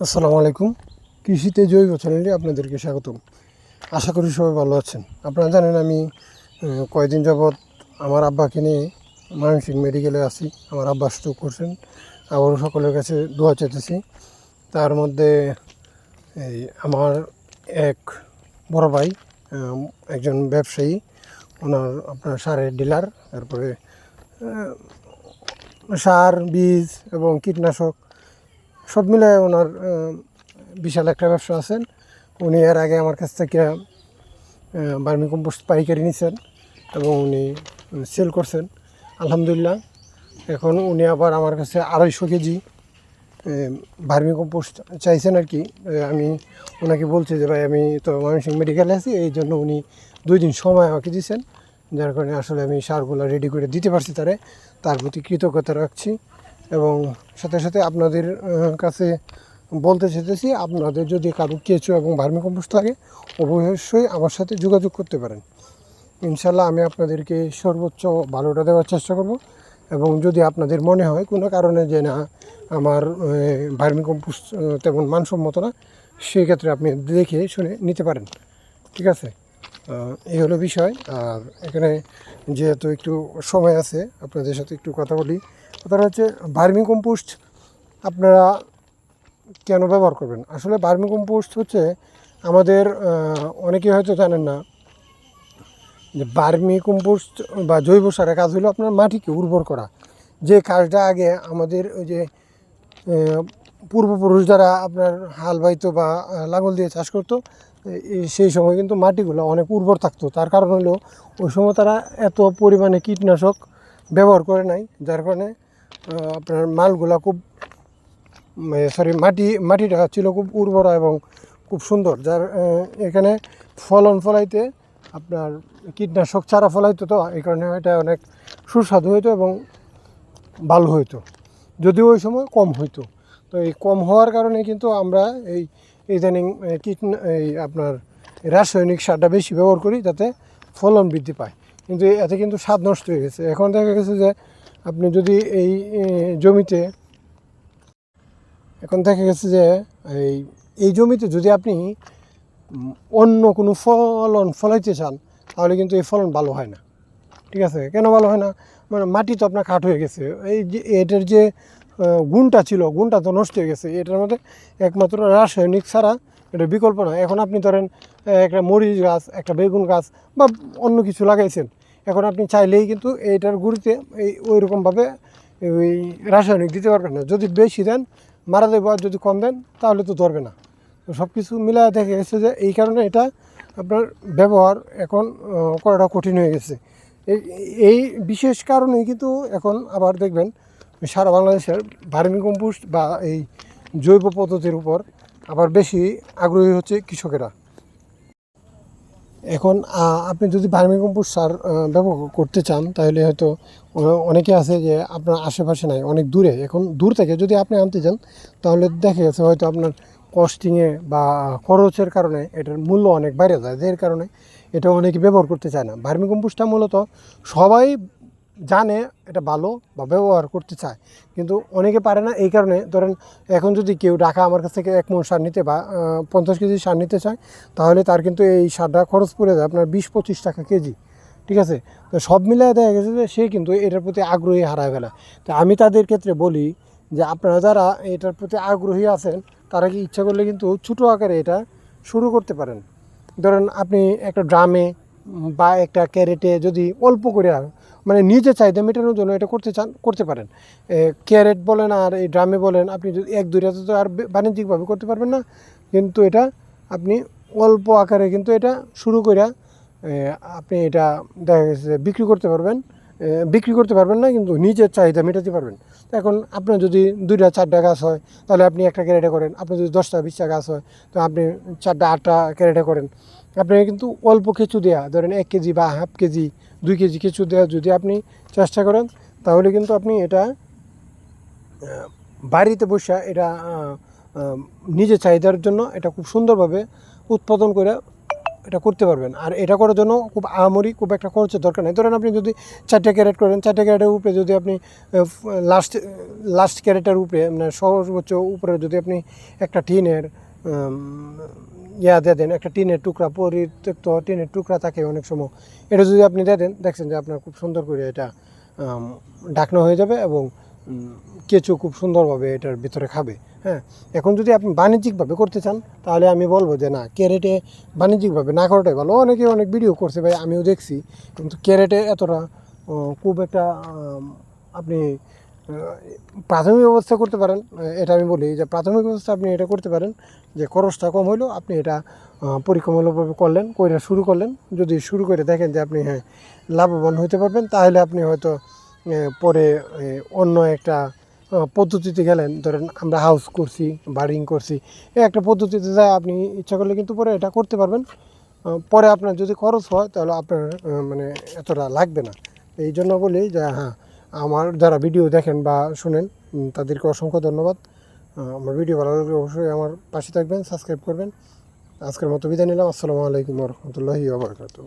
আসসালামু আলাইকুম। কৃষিতে জৈব চ্যানেলে আপনাদেরকে স্বাগতম। আশা করি সবাই ভালো আছেন। আপনারা জানেন আমি কয়েকদিন যাবৎ আমার আব্বাকে নিয়ে ময়মনসিংহ মেডিকেলে আছি। আমার আব্বা স্ট্রোক করছেন। আবারও সকলের কাছে দোয়া চেতেছি তার মধ্যে, এই আমার এক বড় ভাই একজন ব্যবসায়ী। ওনার আপনার সারের ডিলার। তারপরে সার, বীজ এবং কীটনাশক সব মিলে ওনার বিশাল একটা ব্যবসা আছেন। উনি এর আগে আমার কাছ থেকে বার্মি কম্পোস্ট পাইকারি নিছেন এবং উনি সেল করছেন। আলহামদুলিল্লাহ। এখন উনি আবার আমার কাছে আড়াইশো কেজি ভার্মি কম্পোস্ট চাইছেন আর কি। আমি ওনাকে বলছি যে, ভাই, আমি তো ময়মনসিংহ মেডিকেলে আছি, এই জন্য উনি দুই দিন সময় আমাকে দিয়েছেন যার কারণে আসলে আমি সারগুলো রেডি করে দিতে পারছি তারে। তার প্রতি কৃতজ্ঞতা রাখছি। এবং সাথে সাথে আপনাদের কাছে বলতে চাইতেছি, আপনাদের যদি কারও কেঁচো এবং ভার্মি কম্পোস্ট লাগে, অবশ্যই আমার সাথে যোগাযোগ করতে পারেন। ইনশাল্লাহ আমি আপনাদেরকে সর্বোচ্চ ভালোটা দেওয়ার চেষ্টা করব এবং যদি আপনাদের মনে হয় কোনো কারণে যে না, আমার ভার্মি কম্পোস্ট তেমন মানসম্মত না, সেই ক্ষেত্রে আপনি দেখে শুনে নিতে পারেন। ঠিক আছে? এই হলো বিষয়। আর এখানে যেহেতু একটু সময় আছে আপনাদের সাথে একটু কথা বলি। কথাটা হচ্ছে ভার্মি কম্পোস্ট আপনারা কেন ব্যবহার করবেন? আসলে ভার্মি কম্পোস্ট হচ্ছে আমাদের আহ, অনেকে হয়তো জানেন না যে বার্মি কম্পোস্ট বা জৈব সারের কাজ হলো আপনার মাটিকে উর্বর করা। যে কাজটা আগে আমাদের ওই যে পূর্বপুরুষ যারা আপনার হাল বাইতো বা লাঙল দিয়ে চাষ করতো সেই সময় কিন্তু মাটিগুলো অনেক উর্বর থাকতো। তার কারণ হলো, ওই সময় তারা এত পরিমাণে কীটনাশক ব্যবহার করে নাই, যার কারণে আপনার মালগুলা খুব সরি মাটি, মাটিটা ছিল খুব উর্বর এবং খুব সুন্দর, যার এখানে ফলন ফলাইতে আপনার কীটনাশক চারা ফলাইতো তো, এই কারণে এটা অনেক সুস্বাদু হইতো এবং ভালো হইতো। যদিও ওই সময় কম হইতো। তো এই কম হওয়ার কারণে কিন্তু আমরা এই ইদানিং এই কীট, এই আপনার রাসায়নিক সারটা বেশি ব্যবহার করি যাতে ফলন বৃদ্ধি পায়। কিন্তু এতে কিন্তু স্বাদ নষ্ট হয়ে গেছে। এখন দেখা গেছে যে আপনি যদি এই জমিতে এখন দেখা গেছে যে এই এই জমিতে যদি আপনি অন্য কোনো ফলন ফলাইতে চান, তাহলে কিন্তু এই ফলন ভালো হয় না। ঠিক আছে? কেন ভালো হয় না? মানে মাটি তো আপনার কাঠ হয়ে গেছে। এই যে এটার যে গুণটা ছিল, গুণটা তো নষ্ট হয়ে গেছে। এটার মধ্যে একমাত্র রাসায়নিক ছাড়া এটা বিকল্প না এখন আপনি ধরেন একটা মরিচ গাছ, একটা বেগুন গাছ বা অন্য কিছু লাগাইছেন। এখন আপনি চাইলেই কিন্তু এইটার গুড়িতে এই ওই রকমভাবে ওই রাসায়নিক দিতে পারবেন না। যদি বেশি দেন, মারা দেবো আর যদি কম দেন, তাহলে তো ধরবে না। সব কিছু মিলায় দেখা গেছে যে এই কারণে এটা আপনার ব্যবহার এখন করাটা কঠিন হয়ে গেছে। এই এই বিশেষ কারণেই কিন্তু এখন আবার দেখবেন সারা বাংলাদেশের ভার্মি কম্পোস্ট বা এই জৈব পদ্ধতির উপর আবার বেশি আগ্রহী হচ্ছে কৃষকেরা। এখন আপনি যদি ভার্মি কম্পোস্ট সার ব্যবহার করতে চান, তাহলে হয়তো অনেকে আছে যে আপনার আশেপাশে নাই, অনেক দূরে। এখন দূর থেকে যদি আপনি আনতে চান, তাহলে দেখা গেছে হয়তো আপনার কস্টিংয়ে বা খরচের কারণে এটার মূল্য অনেক বাইরে যায়। এর কারণে এটা অনেকে ব্যবহার করতে চায় না। ভার্মি কম্পোস্টটা মূলত সবাই জানে এটা ভালো বা ব্যবহার করতে চায়। কিন্তু অনেকে পারে না এই কারণে। ধরেন এখন যদি কেউ টাকা আমার কাছ থেকে এক মন সার নিতে বা পঞ্চাশ কেজি সার নিতে চায়, তাহলে তার কিন্তু এই সারটা খরচ পড়ে যায় আপনার বিশ পঁচিশ টাকা কেজি। ঠিক আছে? তো সব মিলিয়ে দেখা গেছে যে সে কিন্তু এটার প্রতি আগ্রহী হারায় ফেলা। তো আমি তাদের ক্ষেত্রে বলি যে আপনারা যারা এটার প্রতি আগ্রহী আছেন, তারা কি ইচ্ছা করলে কিন্তু ছোটো আকারে এটা শুরু করতে পারেন। ধরেন আপনি একটা ড্রামে বা একটা ক্যারেটে যদি অল্প করে মানে নিজে চাহিদা মেটানোর জন্য এটা করতে চান, করতে পারেন। ক্যারেট বলেন আর এই ড্রামে বলেন, আপনি যদি এক দুইটাতে তো আর বাণিজ্যিকভাবে করতে পারবেন না। কিন্তু এটা আপনি অল্প আকারে কিন্তু এটা শুরু করে আপনি এটা দেখা গেছে বিক্রি করতে পারবেন বিক্রি করতে পারবেন না, কিন্তু নিজের চাহিদা মেটাতে পারবেন। এখন আপনার যদি দুইটা, চারটা গাছ হয়, তাহলে আপনি একটা ক্যারেটে করেন, আপনার যদি দশটা, বিশটা গাছ হয়, তো আপনি চারটা, আটটা ক্যারেটে করেন। আপনি কিন্তু অল্প কিছু দেওয়া ধরেন এক কেজি বা হাফ কেজি, দুই কেজি কিছু দেওয়া যদি আপনি চেষ্টা করেন, তাহলে কিন্তু আপনি এটা বাড়িতে বসে এটা নিজের চাহিদার জন্য এটা খুব সুন্দরভাবে উৎপাদন করে এটা করতে পারবেন। আর এটা করার জন্য খুব আহামরি খুব একটা খরচের দরকার নেই। ধরেন আপনি যদি চারটে ক্যারেট করেন, চারটে ক্যারেটের উপরে যদি আপনি লাস্ট লাস্ট ক্যারেটের উপরে মানে সর্বোচ্চ উপরে যদি আপনি একটা টিনের ইয়া দিয়ে দেন, একটা টিনের টুকরা, পরিত্যক্ত টিনের টুকরা থাকে অনেক সময়। এটা যদি আপনি দিয়ে দেন, দেখছেন যে আপনার খুব সুন্দর করে এটা ঢাকনা হয়ে যাবে এবং কেঁচো খুব সুন্দরভাবে এটার ভিতরে খাবে হ্যাঁ? এখন যদি আপনি বাণিজ্যিকভাবে করতে চান, তাহলে আমি বলব যে না, ক্যারেটে বাণিজ্যিকভাবে না করাটাই ভালো। অনেকে অনেক ভিডিও করছে, ভাই, আমিও দেখছি, কিন্তু ক্যারেটে এতটা খুব একটা আপনি প্রাথমিক অবস্থা করতে পারেন এটা আমি বলি যে প্রাথমিক অবস্থা আপনি এটা করতে পারেন যে খরচটা কম হইলেও আপনি এটা পরীক্ষামূলকভাবে করলেন, কইরা শুরু করলেন। যদি শুরু করে দেখেন যে আপনি হ্যাঁ লাভবান হতে পারবেন, তাহলে আপনি হয়তো পরে অন্য একটা পদ্ধতিতে গেলেন। ধরেন আমরা হাউস করছি বারিং করছি, এই একটা পদ্ধতিতে যায়, আপনি ইচ্ছা করলে কিন্তু পরে এটা করতে পারবেন। পরে আপনার যদি খরচ হয়, তাহলে আপনার মানে এতটা লাগবে না। এই জন্য বলি যে হ্যাঁ আমার যারা ভিডিও দেখেন বা শুনেন তাদেরকে অসংখ্য ধন্যবাদ। আমার ভিডিও ভালো লাগলে অবশ্যই আমার পাশে থাকবেন, সাবস্ক্রাইব করবেন। আজকের মতো বিদায় নিলাম। আসসালামু আলাইকুম রহমতুল্লাহি ওবরাকাতু